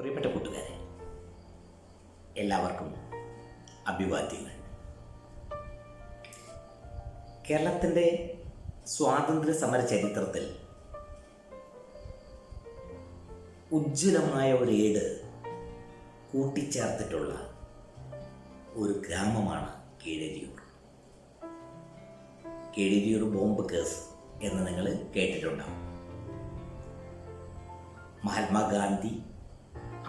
പ്രിയപ്പെട്ട കൂട്ടുകാരെ എല്ലാവർക്കും അഭിവാദ്യങ്ങൾ. കേരളത്തിന്റെ സ്വാതന്ത്ര്യ സമര ചരിത്രത്തിൽ ഉജ്ജ്വലമായ ഒരു ഏട് കൂട്ടിച്ചേർത്തിട്ടുള്ള ഒരു ഗ്രാമമാണ് കീഴരിയൂർ കീഴരിയൂർ ബോംബ് കേസ് എന്ന് നിങ്ങൾ കേട്ടിട്ടുണ്ടാവും. മഹാത്മാഗാന്ധി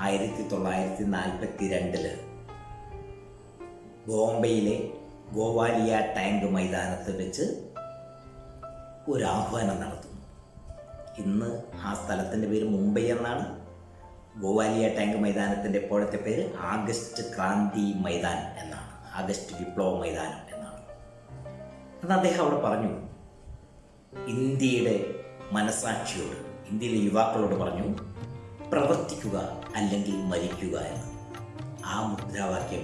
ആയിരത്തി തൊള്ളായിരത്തി നാൽപ്പത്തി രണ്ടിൽ ബോംബെയിലെ ഗോവാലിയ ടാങ്ക് മൈതാനത്ത് വെച്ച് ഒരു ആഹ്വാനം നടത്തുന്നു. ഇന്ന് ആ സ്ഥലത്തിന്റെ പേര് മുംബൈ എന്നാണ്. ഗോവാലിയ ടാങ്ക് മൈതാനത്തിന്റെ ഇപ്പോഴത്തെ പേര് ആഗസ്റ്റ് ക്രാന്തി മൈതാൻ എന്നാണ്. ആഗസ്റ്റ് വിപ്ലവ മൈതാനം എന്നാണ്. അന്ന് അദ്ദേഹം അവിടെ പറഞ്ഞു ഇന്ത്യയുടെ മനസാക്ഷിയോട് ഇന്ത്യയിലെ യുവാക്കളോട് പറഞ്ഞു പ്രവർത്തിക്കുക അല്ലെങ്കിൽ മരിക്കുക എന്ന്. ആ മുദ്രാവാക്യം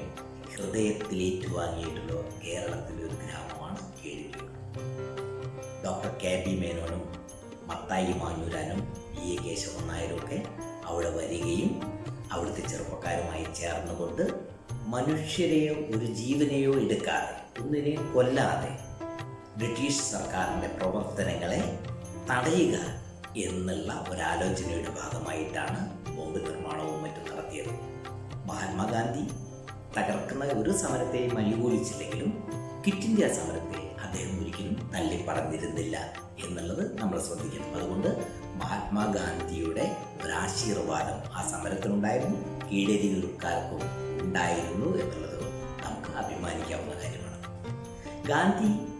ഹൃദയത്തിൽ ഏറ്റുവാങ്ങിയിട്ടുള്ള കേരളത്തിലെ ഒരു ഗ്രാമമാണ് കേഴിയൂർ ഡോക്ടർ കെ ബി മേനോനും മത്തായി മാഞ്ഞൂരാനും ഇ എ കേശവൻ നായരും ഒക്കെ അവിടെ വരികയും അവിടുത്തെ ചെറുപ്പക്കാരുമായി ചേർന്നുകൊണ്ട് മനുഷ്യരെയോ ഒരു ജീവനെയോ എടുക്കാതെ ഒന്നിനെയും കൊല്ലാതെ ബ്രിട്ടീഷ് സർക്കാരിന്റെ പ്രവർത്തനങ്ങളെ തടയുക എന്നുള്ള ഒരാലോചനയുടെ ഭാഗമായിട്ടാണ് ബോംബ് നിർമ്മാണവും മറ്റും നടത്തിയത്. മഹാത്മാഗാന്ധി തകർക്കുന്ന ഒരു സമരത്തെയും അനുകൂലിച്ചില്ലെങ്കിലും ക്വിറ്റ് ഇന്ത്യ സമരത്തെ അദ്ദേഹം ഒരിക്കലും തള്ളി പറഞ്ഞിരുന്നില്ല എന്നുള്ളത് നമ്മൾ ശ്രദ്ധിക്കണം. അതുകൊണ്ട് മഹാത്മാഗാന്ധിയുടെ ഒരാശീർവാദം ആ സമരത്തിനുണ്ടായിരുന്നു കീഴരികൾക്കാർക്കും ഉണ്ടായിരുന്നു എന്നുള്ളത് നമുക്ക് അഭിമാനിക്കാവുന്ന കാര്യമാണ്. ഗാന്ധി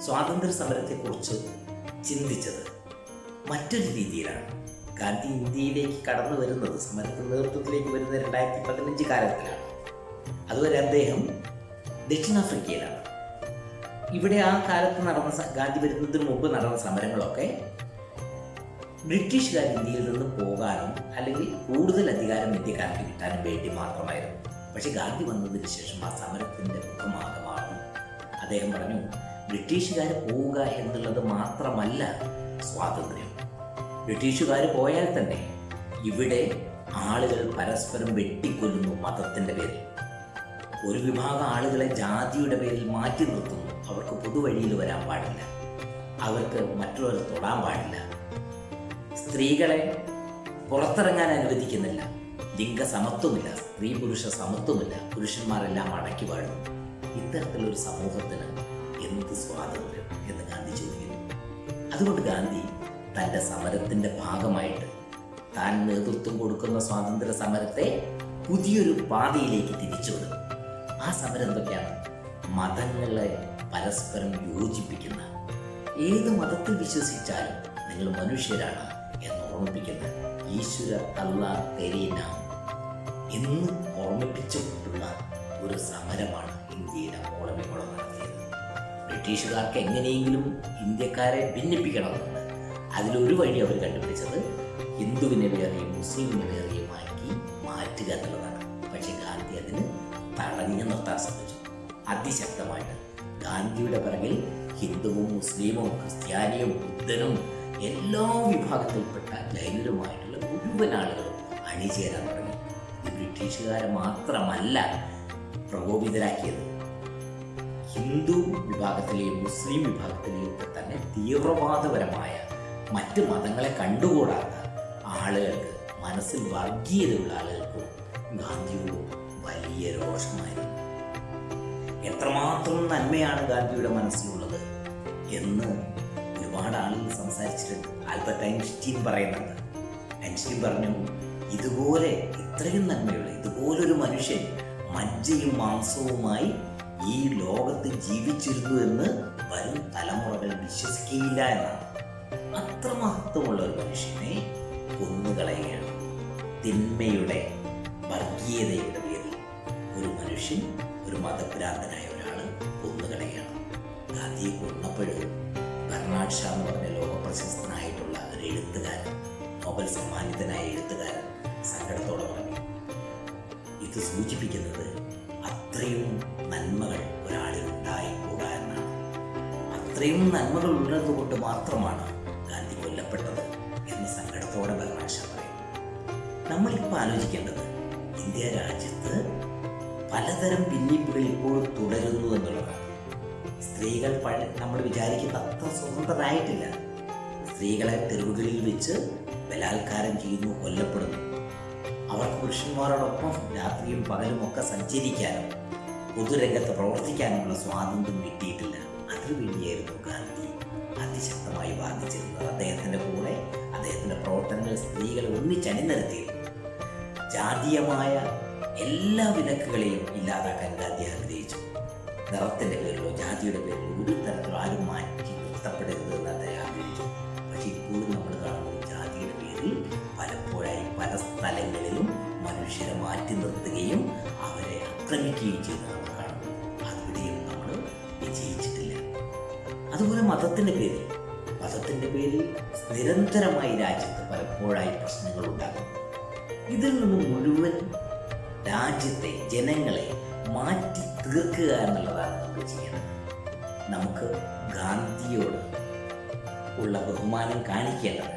സ്വാതന്ത്ര്യ സമരത്തെക്കുറിച്ച് ചിന്തിച്ചത് മറ്റൊരു രീതിയിലാണ്. ഗാന്ധി ഇന്ത്യയിലേക്ക് കടന്നു വരുന്നത് സമരത്തിന് നേതൃത്വത്തിലേക്ക് വരുന്ന രണ്ടായിരത്തി പതിനഞ്ച് കാലത്തിലാണ്. അതുവരെ അദ്ദേഹം ദക്ഷിണാഫ്രിക്കയിലാണ്. ഇവിടെ ആ കാലത്ത് നടന്ന ഗാന്ധി വരുന്നതിന് മുമ്പ് നടന്ന സമരങ്ങളൊക്കെ ബ്രിട്ടീഷുകാർ ഇന്ത്യയിൽ നിന്ന് പോകാനും അല്ലെങ്കിൽ കൂടുതൽ അധികാരം ഇന്ത്യക്കാർക്ക് കിട്ടാനും വേണ്ടി മാത്രമായിരുന്നു. പക്ഷേ ഗാന്ധി വന്നതിന് ശേഷം ആ സമരത്തിന്റെ മുഖമാകെ മാറുന്നു അദ്ദേഹം പറഞ്ഞു ബ്രിട്ടീഷുകാർ പോവുക എന്നുള്ളത് മാത്രമല്ല സ്വാതന്ത്ര്യം. ബ്രിട്ടീഷുകാർ പോയാൽ തന്നെ ഇവിടെ ആളുകൾ പരസ്പരം വെട്ടിക്കൊല്ലുന്നു മതത്തിന്റെ പേരിൽ. ഒരു വിഭാഗം ആളുകളെ ജാതിയുടെ പേരിൽ മാറ്റി നിർത്തുന്നു. അവർക്ക് പൊതുവഴിയിൽ വരാൻ പാടില്ല. അവർക്ക് മറ്റുള്ളവർ തൊടാൻ പാടില്ല. സ്ത്രീകളെ പുറത്തിറങ്ങാൻ അനുവദിക്കുന്നില്ല. ലിംഗ സമത്വമില്ല സ്ത്രീ പുരുഷ സമത്വമില്ല. പുരുഷന്മാരെല്ലാം അടക്കി വാഴുന്നു. ഇത്തരത്തിലൊരു സമൂഹത്തിന് എന്ത് സ്വാതന്ത്ര്യം എന്ന് ഗാന്ധി ചോദിക്കുന്നു. അതുകൊണ്ട് ഗാന്ധി തന്റെ സമരത്തിന്റെ ഭാഗമായിട്ട് താൻ നേതൃത്വം കൊടുക്കുന്ന സ്വാതന്ത്ര്യ സമരത്തെ പുതിയൊരു പാതയിലേക്ക് തിരിച്ചുവിടും ആ സമരം എന്തൊക്കെയാണ്? മതങ്ങളെ പരസ്പരം യോജിപ്പിക്കുന്ന ഏത് മതത്തിൽ വിശ്വസിച്ചാലും നിങ്ങൾ മനുഷ്യരാണ് എന്ന് ഓർമ്മിപ്പിക്കുന്ന ഈശ്വര അല്ല തെരീന എന്ന് ഓർമ്മിപ്പിച്ചുകൊണ്ടുള്ള ഒരു സമരമാണ് ഇന്ത്യയിലെ ഓളമിക്കുളം നടത്തിയത്. ബ്രിട്ടീഷുകാർക്ക് എങ്ങനെയെങ്കിലും ഇന്ത്യക്കാരെ ഭിന്നിപ്പിക്കണമെന്നുണ്ട് അതിലൊരു വഴി അവർ കണ്ടുപിടിച്ചത് ഹിന്ദുവിനെ വേറെയും മുസ്ലിമിനെ വേറെയും ആക്കി മാറ്റുക എന്നുള്ളതാണ്. പക്ഷേ ഗാന്ധി അതിന് തടഞ്ഞു നിർത്താൻ ശ്രമിച്ചു. അതിശക്തമായിട്ട് ഗാന്ധിയുടെ പിറകിൽ ഹിന്ദുവും മുസ്ലിമും ക്രിസ്ത്യാനിയും ബുദ്ധനും എല്ലാ വിഭാഗത്തിൽപ്പെട്ട ജൈനരുമായിട്ടുള്ള മുഴുവൻ ആളുകളും അണിചേരാൻ തുടങ്ങി. ഇത് ബ്രിട്ടീഷുകാരെ മാത്രമല്ല പ്രകോപിതരാക്കിയത്. ഹിന്ദു വിഭാഗത്തിലെയും മുസ്ലിം വിഭാഗത്തിലെയും ഒക്കെ തന്നെ തീവ്രവാദപരമായ മറ്റ് മതങ്ങളെ കണ്ടുകൂടാത്ത ആളുകൾക്ക് മനസ്സിൽ വർഗീയതയുള്ള ആളുകൾക്കും ഗാന്ധിയോട് വലിയ രോഷമായിരുന്നു. എത്രമാത്രം നന്മയാണ് ഗാന്ധിയുടെ മനസ്സിലുള്ളത് എന്ന് ഒരുപാട് ആളുകൾ സംസാരിച്ചിട്ടുണ്ട്. ആൽബർട്ട് ഐൻസ്റ്റീൻ പറയുന്നുണ്ട്. ഐൻസ്റ്റീൻ പറഞ്ഞു ഇതുപോലെ ഇത്രയും നന്മയുള്ള ഇതുപോലൊരു മനുഷ്യൻ മജ്ജയും മാംസവുമായി ഈ ലോകത്ത് ജീവിച്ചിരുന്നു എന്ന് വരും തലമുറകൾ വിശ്വസിക്കുകയില്ല എന്നാണ്. അത്ര മഹത്വമുള്ള ഒരു മനുഷ്യനെ കൊന്നുകളയുകയാണ് തിന്മയുടെ വർഗീയതയുടെ പേരിൽ ഒരു മനുഷ്യൻ ഒരു മതഭ്രാന്തനായ ഒരാൾ കൊന്നുകളയുകയാണ് ഗാന്ധിയെ കൊന്നപ്പോഴും ബർണാഡ് ഷാ എന്ന് പറഞ്ഞ ലോകപ്രശസ്തനായിട്ടുള്ള ഒരു എഴുത്തുകാരൻ നോബൽ സമ്മാനിതനായ എഴുത്തുകാരൻ സങ്കടത്തോടെ പറഞ്ഞു ഇത് സൂചിപ്പിക്കുന്നത് അത്രയും നന്മകൾ അത്രയും നന്മകൾ ഉള്ളത് കൊണ്ട് മാത്രമാണ് ഗാന്ധി കൊല്ലപ്പെട്ടത് എന്ന് സങ്കടത്തോടെ ബർണാഡ് പറയും നമ്മളിപ്പോൾ ആലോചിക്കേണ്ടത് ഇന്ത്യ രാജ്യത്ത് പലതരം ഭിന്നിപ്പുകൾ ഇപ്പോഴും തുടരുന്നു എന്നുള്ളതാണ്. സ്ത്രീകൾ നമ്മൾ വിചാരിക്കുന്ന അത്ര സ്വതന്ത്രരായിട്ടില്ല. സ്ത്രീകളെ തെരുവുകളിൽ വെച്ച് ബലാത്കാരം ചെയ്യുന്നു കൊല്ലപ്പെടുന്നു. അവർക്ക് പുരുഷന്മാരോടൊപ്പം രാത്രിയും പകലും ഒക്കെ സഞ്ചരിക്കാനും പൊതുരംഗത്ത് പ്രവർത്തിക്കാനുമുള്ള സ്വാതന്ത്ര്യം കിട്ടിയിട്ടില്ല. അതിനുവേണ്ടിയായിരുന്നു ഗാന്ധി അതിശക്തമായി വാദിച്ചിരുന്നത്. അദ്ദേഹത്തിന്റെ കൂടെ അദ്ദേഹത്തിന്റെ പ്രവർത്തനങ്ങൾ സ്ത്രീകളെ ഒന്നിച്ചണിനിരത്തിയിരുന്നു ജാതീയമായ എല്ലാ വിലക്കുകളെയും ഇല്ലാതാക്കാൻ ഗാന്ധി ആഗ്രഹിച്ചു. നിറത്തിന്റെ പേരിലോ ജാതിയുടെ പേരിലോ ഒരു തരത്തിലോ ആരും മാറ്റി നിർത്തപ്പെടരുത് എന്ന് അദ്ദേഹം ആഗ്രഹിച്ചു. പക്ഷേ ഇപ്പോഴും നമ്മൾ കാണുന്നത് ജാതിയുടെ പേരിൽ പലപ്പോഴായി പല സ്ഥലങ്ങളിലും മനുഷ്യരെ മാറ്റി നിർത്തുകയും അവരെ ആക്രമിക്കുകയും ചെയ്യുന്നത് മതത്തിന്റെ പേരിൽ മതത്തിന്റെ പേരിൽ നിരന്തരമായി രാജ്യത്ത് പലപ്പോഴായി പ്രശ്നങ്ങൾ ഉണ്ടാകുന്നു ഇതിൽ നിന്ന് മുഴുവൻ രാജ്യത്തെ ജനങ്ങളെ മാറ്റി തീർക്കുക എന്നുള്ളതാണ് നമുക്ക് ചെയ്യേണ്ടത്. നമുക്ക് ഗാന്ധിയോട് ഉള്ള ബഹുമാനം കാണിക്കേണ്ടത്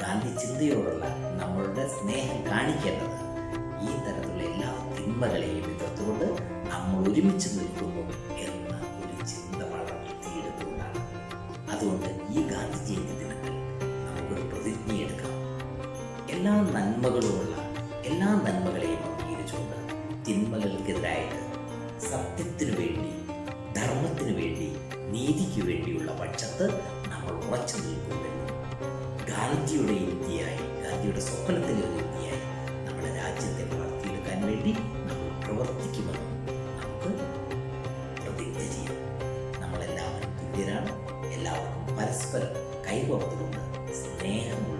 ഗാന്ധി ചിന്തയോടുള്ള നമ്മളുടെ സ്നേഹം കാണിക്കേണ്ടത് ഈ തരത്തിലുള്ള എല്ലാ തിന്മകളെയും എതിർത്തുകൊണ്ട് നമ്മൾ ഒരുമിച്ച് നിൽക്കുന്നു നന്മകളുമുള്ള എല്ലാ നന്മകളെയും അംഗീകരിച്ചുകൊണ്ട് തിന്മകൾക്കെതിരായിട്ട് സത്യത്തിനു വേണ്ടി ധർമ്മത്തിനു വേണ്ടി നീതിക്ക് വേണ്ടിയുള്ള പക്ഷത്ത് നമ്മൾ ഉറച്ചു നിൽക്കുമെന്നും ഗാന്ധിയുടെ ഇന്ത്യയായി ഗാന്ധിയുടെ സ്വപ്നത്തിലെ ഒരു ഇന്ത്യയായി നമ്മുടെ രാജ്യത്തെ വളർത്തിയെടുക്കാൻ വേണ്ടി നമ്മൾ പ്രവർത്തിക്കുമെന്ന് നമുക്ക് പ്രതിജ്ഞ ചെയ്യാം. നമ്മളെല്ലാവരും തുല്യരാണ്. എല്ലാവർക്കും പരസ്പരം കൈകോർത്തുകൊണ്ട് സ്നേഹമുള്ള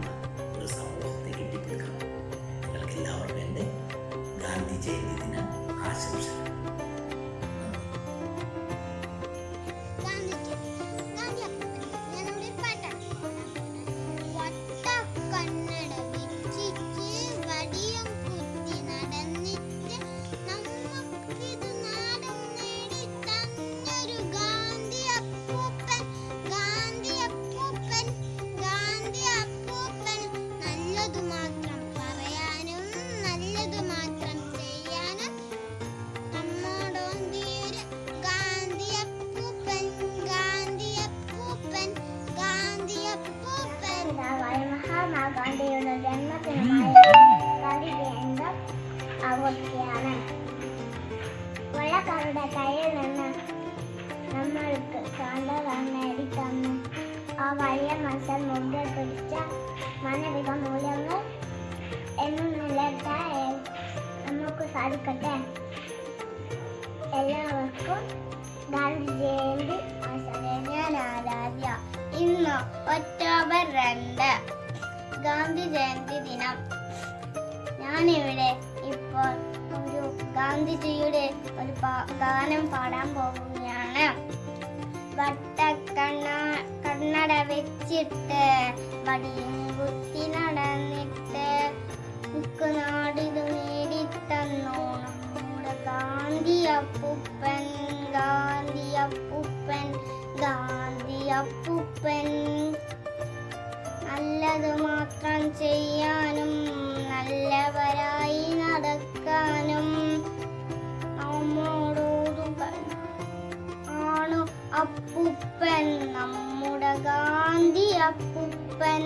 ആ വലിയ മത്സരം മുമ്പിൽ പിടിച്ച മാനവിക മൂല്യങ്ങൾ എന്നും നിലനിർത്താൻ നമുക്ക് സാധിക്കട്ടെ. എല്ലാവർക്കും ഗാന്ധി ജയന്തി ഞാൻ ആരാധ്യ. ഇന്ന് ഒക്ടോബർ രണ്ട്. ഗാന്ധി ജയന്തി ദിനം. ഞാനിവിടെ ഇപ്പോൾ ഒരു ഗാന്ധിജിയുടെ ഒരു ഗാനം പാടാൻ പോവുകയാണ് വട്ടക്കണ്ണ കണ്ണട വെച്ചിട്ട് വടിയും കുത്തി നടന്നിട്ട് നമുക്ക് നാടിതു നേടിത്തന്നു നമ്മുടെ ഗാന്ധി അപ്പൂപ്പൻ ഗാന്ധി അപ്പൂപ്പൻ ഗാന്ധി അപ്പൂപ്പൻ നല്ലത് മാത്രം ചെയ്യാനും നല്ലവരായി നടക്കാനും. നമ്മോടോതു ആണ് അപ്പൂപ്പൻ നമ്മുടെ ഗാന്ധി അപ്പുപ്പൻ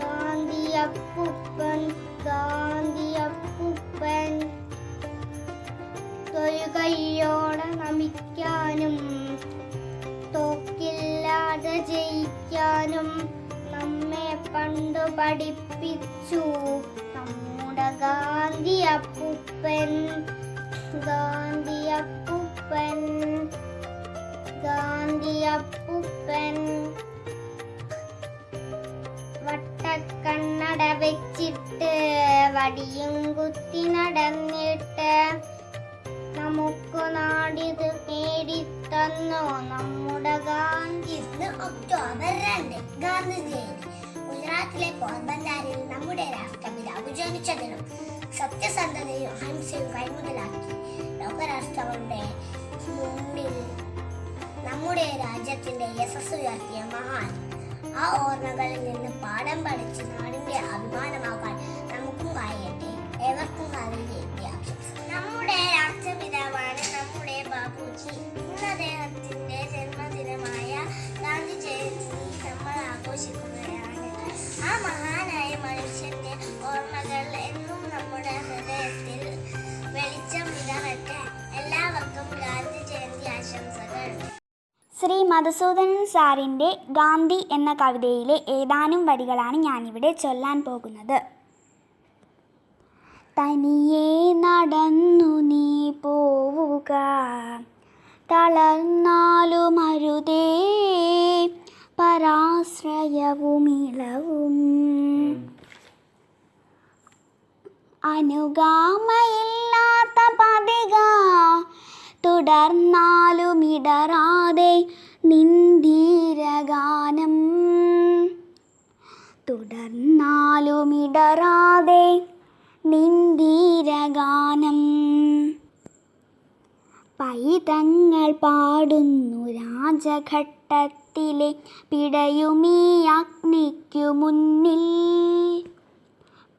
ഗാന്ധി അപ്പുപ്പൻ ഗാന്ധി അപ്പുപ്പൻ തൊഴുകയോടെ നമിക്കാനും തോക്കില്ലാതെ ജയിക്കാനും നമ്മെ പണ്ട് പഠിപ്പിച്ചു. നമ്മുടെ ഗാന്ധി അപ്പുപ്പൻ ഗാന്ധി അപ്പുപ്പൻ ഗാന്ധി അപ്പൂപ്പൻ വടിയും കുത്തി നടന്നിട്ട് നമുക്ക് നാടിത് നേടിത്തന്നു നമ്മുടെ ഗാന്ധി ഇന്ന് ഒക്ടോബർ രണ്ട് ഗാന്ധി ജയന്തി ഗുജറാത്തിലെ പോർബന്ദാരിൽ നമ്മുടെ രാഷ്ട്രപിതാവ് ജനിച്ചതിനും സത്യസന്ധതയും അഹിംസയും കൈമുതലാക്കി. ലോകരാഷ്ട്രങ്ങളുടെ മുമ്പിൽ നമ്മുടെ രാജ്യത്തിന്റെ യശസ് ഉയർത്തിയ മഹാൻ ആ ഓർമ്മകളിൽ നിന്ന് പാഠം പഠിച്ച് നാടിന്റെ അഭിമാനമാകാൻ കഴിയട്ടെ ഏവർക്കും ജയന്തി നമ്മുടെ രാഷ്ട്രപിതാവാണ് നമ്മുടെ ബാബുജി ഇന്ന് അദ്ദേഹത്തിന്റെ ജന്മദിനമായ ഗാന്ധി ജയന്തി നമ്മൾ ആഘോഷിക്കുകയാണ് ആ മഹാനായ മനുഷ്യന്റെ ഓർമ്മകൾ എന്നും നമ്മുടെ ഹൃദയത്തിൽ വെളിച്ചം വിതറട്ടെ. എല്ലാവർക്കും ഗാന്ധി ജയന്തി ആശംസകൾ. ശ്രീ മധുസൂദനൻ സാറിന്റെ ഗാന്ധി എന്ന കവിതയിലെ ഏതാനും വരികളാണ് ഞാനിവിടെ ചൊല്ലാൻ പോകുന്നത്. തനിയെ നടന്നു നീ പോവുക. തളർന്നാലും അരുതേ പരാശ്രയവും ഇളവും. അനുഗാമയില്ലാത്ത പതിക തുടർന്നാലും ഇടറാതെ നിന്ദീരഗാനം. തുടർന്നാലും ഇടറാതെ നിന്ദീരഗാനം. പൈതങ്ങൾ പാടുന്നു രാജഘട്ടത്തിലെ പിടയുമീ അഗ്നിക്കു മുന്നിൽ.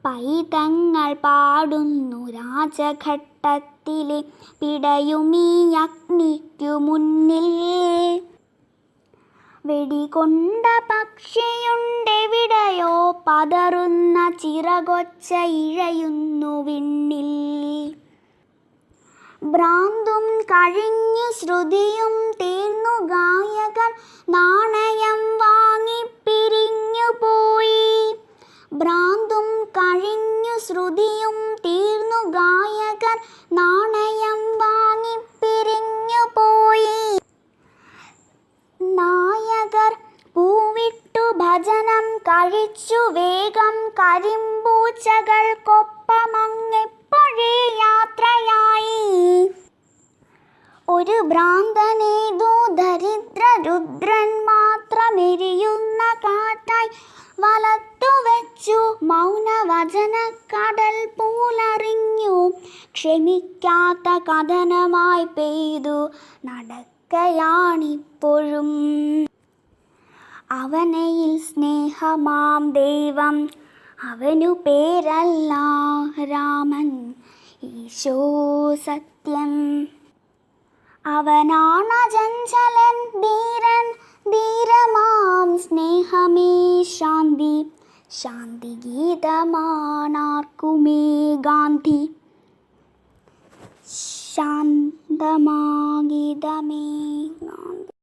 പൈതങ്ങൾ പാടുന്നു രാജഘട്ടത്തിലെ പിടയുമീ അഗ്നിക്കു മുന്നിൽ. വെടികൊണ്ട പക്ഷിയുണ്ടെവിടെയോ പതറുന്ന ചിറകൊച്ച ഇഴയുന്നു വിണ്ണിൽ. ഭ്രാന്തും കഴിഞ്ഞു ശ്രുതിയും തീർന്നു. ഗായകർ നാണയം വാങ്ങി പിരിഞ്ഞു പോയി. ഭ്രാന്തും കഴിഞ്ഞു ശ്രുതിയും തീർന്നു. ഗായകർ നാണയം വാങ്ങി പിരിഞ്ഞു പോയി. കഴിച്ചു വേഗം കരിമ്പൂച്ചകൾക്കൊപ്പമങ്ങെപ്പോഴേ യാത്രയായി. ഒരു ഭ്രാന്തനേതോ ദരിദ്ര രുദ്രൻ മാത്രമെരിയുന്ന കാറ്റായി വലത്തു വെച്ചു. മൗനവചന കടൽ പോലറിഞ്ഞു. ക്ഷമിക്കാത്ത കഥനമായി പെയ്തു. നടക്കയാണിപ്പോഴും. അവനയിൽ സ്നേഹമാം ദൈവം. അവനു പേരല്ല രാമൻ ഈശോ സത്യം. അവനാണ് ചഞ്ചലൻ ധീരൻ ധീരമാം സ്നേഹമേ ശാന്തി. ശാന്തി ഗീതമാണാർക്കുമേ ഗാന്ധി. ശാന്തമാ ഗീതമേ ഗാന്ധി.